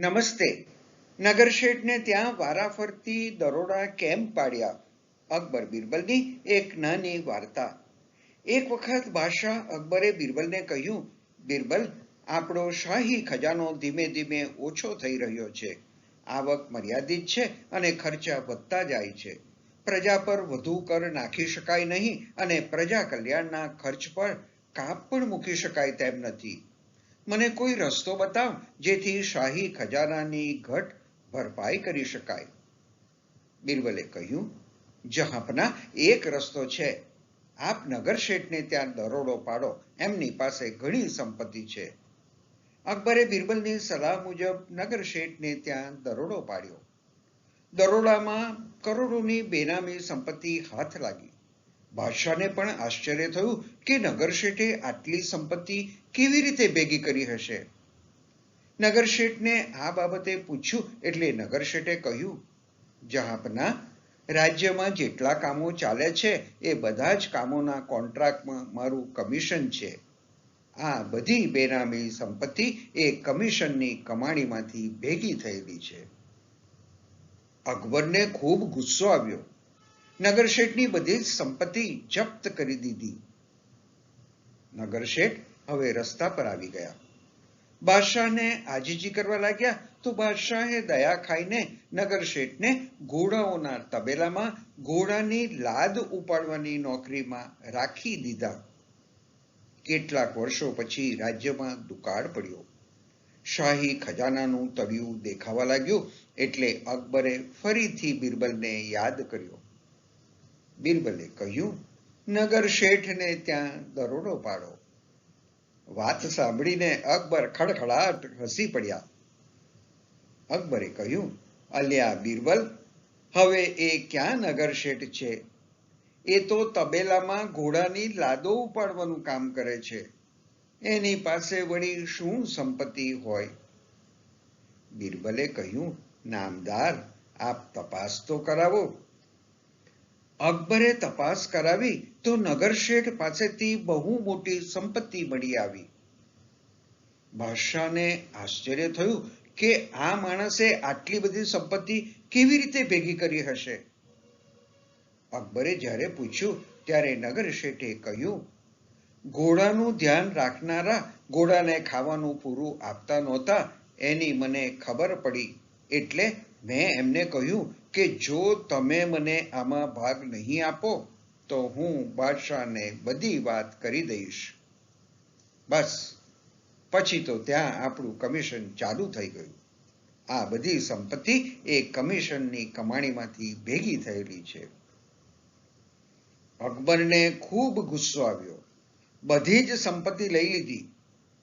નમસ્તે. નગરશેઠને ત્યાં વારાફરતી દરોડા કેમ પાડ્યા? અકબર બિરબલની એક નાની વાર્તા. એક વખત બાદશાહ અકબરે બિરબલને કહ્યું, બિરબલ, આપણો શાહી ખજાનો ધીમે ધીમે ઓછો થઈ રહ્યો છે. આવક મર્યાદિત છે અને ખર્ચા વધતા જાય છે. પ્રજા પર વધુ કર નાખી શકાય નહીં અને પ્રજા કલ્યાણના ખર્ચ પર કાપ પણ મૂકી શકાય તેમ નથી. મને કોઈ રસ્તો બતાવ જેથી શાહી ખજાનાની ઘટ ભરપાઈ કરી શકાય. બિરબલે કહ્યું જહાંપના એક રસ્તો છે. આપ નગર શેઠને ત્યાં દરોડો પાડો. એમની પાસે ઘણી સંપત્તિ છે. અકબરે બિરબલની સલાહ મુજબ નગર શેઠને ત્યાં દરોડો પાડ્યો. દરોડામાં કરોડોની બેનામી સંપત્તિ હાથ લાગી. બાદશાહને પણ આશ્ચર્ય થયું કે નગરશેઠે આટલી સંપત્તિ કેવી રીતે ભેગી કરી હશે? નગરશેઠને આ બાબતે પૂછ્યું એટલે નગરશેઠે કહ્યું, જહાપના, રાજ્યમાં જેટલા કામો ચાલે છે એ બધા જ કામોના કોન્ટ્રાક્ટમાં મારું કમિશન છે. આ બધી બેનામી સંપત્તિ એ કમિશનની કમાણીમાંથી ભેગી થયેલી છે. અકબરને ખૂબ ગુસ્સો આવ્યો. નગરશેઠની બધી સંપત્તિ જપ્ત કરી દીધી. નગરશેઠ હવે રસ્તા પર આવી ગયા. બાદશાહને આજીજી કરવા લાગ્યા તો બાદશાહે દયા ખાઈને નગરશેઠને ઘોડાઓના તબેલામાં ઘોડાની લાદ ઉપાડવાની નોકરીમાં રાખી દીધા. કેટલાક વર્ષો પછી રાજ્યમાં દુકાળ પડ્યો. શાહી ખજાનાનું તળિયું દેખાવા લાગ્યું એટલે અકબરે ફરીથી બિરબલને યાદ કર્યો. બિરબલે કહ્યું, નગર શેઠને ત્યાં દરોડો પાડો. વાત સાંભળીને અકબર ખડખડાટ હસી પડ્યા. અકબરે કહ્યું, અલ્યા બિરબલ, હવે એ ક્યાં નગર શેઠ છે? એ તો તબેલામાં ઘોડાની લાદો ઉપાડવાનું કામ કરે છે. એની પાસે વળી શું સંપત્તિ હોય? બિરબલે કહ્યું, નામદાર, આપ તપાસ તો કરાવો. અકબરે તપાસ કરાવી તો નગર શેઠ પાસેથી બહુ મોટી સંપત્તિ મળી આવી. બાદશાહને આશ્ચર્ય થયું કે આ માણસે આટલી બધી સંપત્તિ કેવી રીતે ભેગી કરી હશે? અકબરે જ્યારે પૂછ્યું, ત્યારે નગર શેઠે કહ્યું ઘોડાનું ધ્યાન રાખનારા ઘોડાને ખાવાનું પૂરું આપતા નહોતા, એની મને ખબર પડી. એટલે મેં એમને કહ્યું કે જો તમે મને આમાં ભાગ નહીં આપો, તો હું બાદશાહને બધી વાત કરી દઈશ. બસ. પછી તો ત્યાં આપણું કમિશન ચાલુ થઈ ગયું. આ બધી સંપત્તિ એ કમિશનની કમાણીમાંથી ભેગી થયેલી છે. અકબરને ખૂબ ગુસ્સો આવ્યો. બધી જ સંપત્તિ લઈ લીધી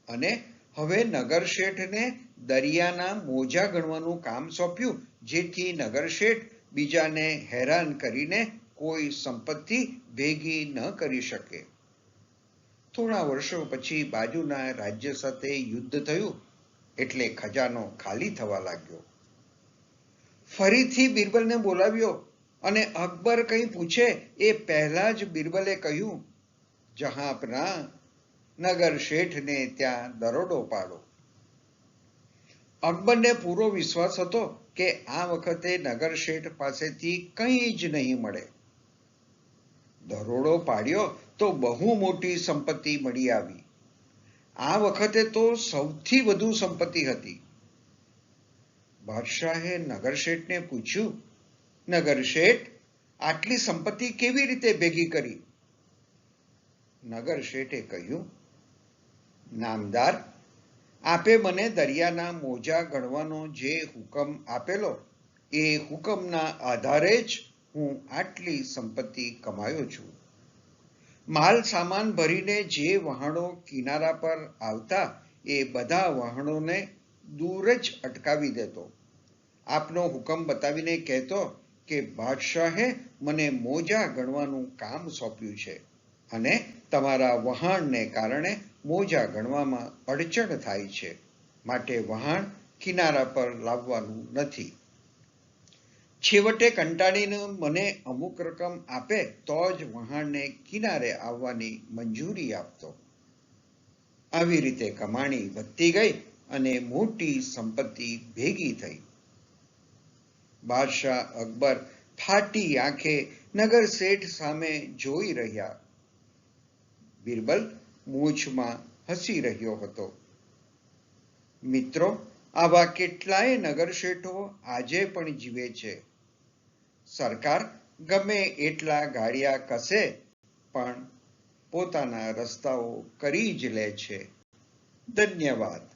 અને હવે નગર શેઠને દરિયાના મોજા ગણવાનું કામ સોંપ્યું, જેથી નગર શેઠ બીજાને હેરાન કરીને કોઈ સંપત્તિ ભેગી ન કરી શકે. થોડા વર્ષો પછી બાજુના રાજ્ય સાથે યુદ્ધ થયું, એટલે ખજાનો ખાલી થવા લાગ્યો. ફરીથી બિરબલને બોલાવ્યો અને અકબર કંઈ પૂછે એ પહેલા જ બિરબલે કહ્યું, જહાંપના, નગર શેઠને ત્યાં દરોડો પાડો. અકબરને પૂરો વિશ્વાસ હતો કે આ વખતે નગર શેઠ પાસેથી કંઈ જ નહીં મળે. દરોડો પાડ્યો તો બહુ મોટી સંપત્તિ મળી આવી. આ વખતે તો સૌથી વધુ સંપત્તિ હતી. બાદશાહે નગર શેઠને પૂછ્યું, નગર શેઠ, આટલી સંપત્તિ કેવી રીતે ભેગી કરી? નગર શેઠે કહ્યું, નામદાર આપે મને દરિયાના મોજા ગણવાનો જે હુકમ આપેલો, એ હુકમના આધારે જ હું આટલી સંપત્તિ કમાયો છું. માલ સામાન ભરીને જે વહાણો કિનારા પર આવતા, એ બધા વહાણોને દૂર જ અટકાવી દેતો. આપનો હુકમ બતાવીને કહેતો કે, બાદશાહે મને મોજા ગણવાનું કામ સોંપ્યું છે અને તમારા વહાણને કારણે મોજા ગણવામાં અડચણ થાય છે માટે વહાણ કિનારા પર લાવવાનું નથી. છેવટે કંટાળીને મને અમુક રકમ આપે તો જ વહાણને કિનારે આવવાની મંજૂરી આપતો. આવી રીતે કમાણી વધતી ગઈ અને મોટી સંપત્તિ ભેગી થઈ. બાદશાહ અકબર ફાટી આંખે નગર શેઠ સામે જોઈ રહ્યા. બિરબલ મૂછમાં હસી રહ્યો હતો. મિત્રો, આવા કેટલાય નગર શેઠો આજે પણ જીવે છે. સરકાર ગમે એટલા ગાડિયા કસે, પણ પોતાના રસ્તાઓ કરી જ લે છે. ધન્યવાદ.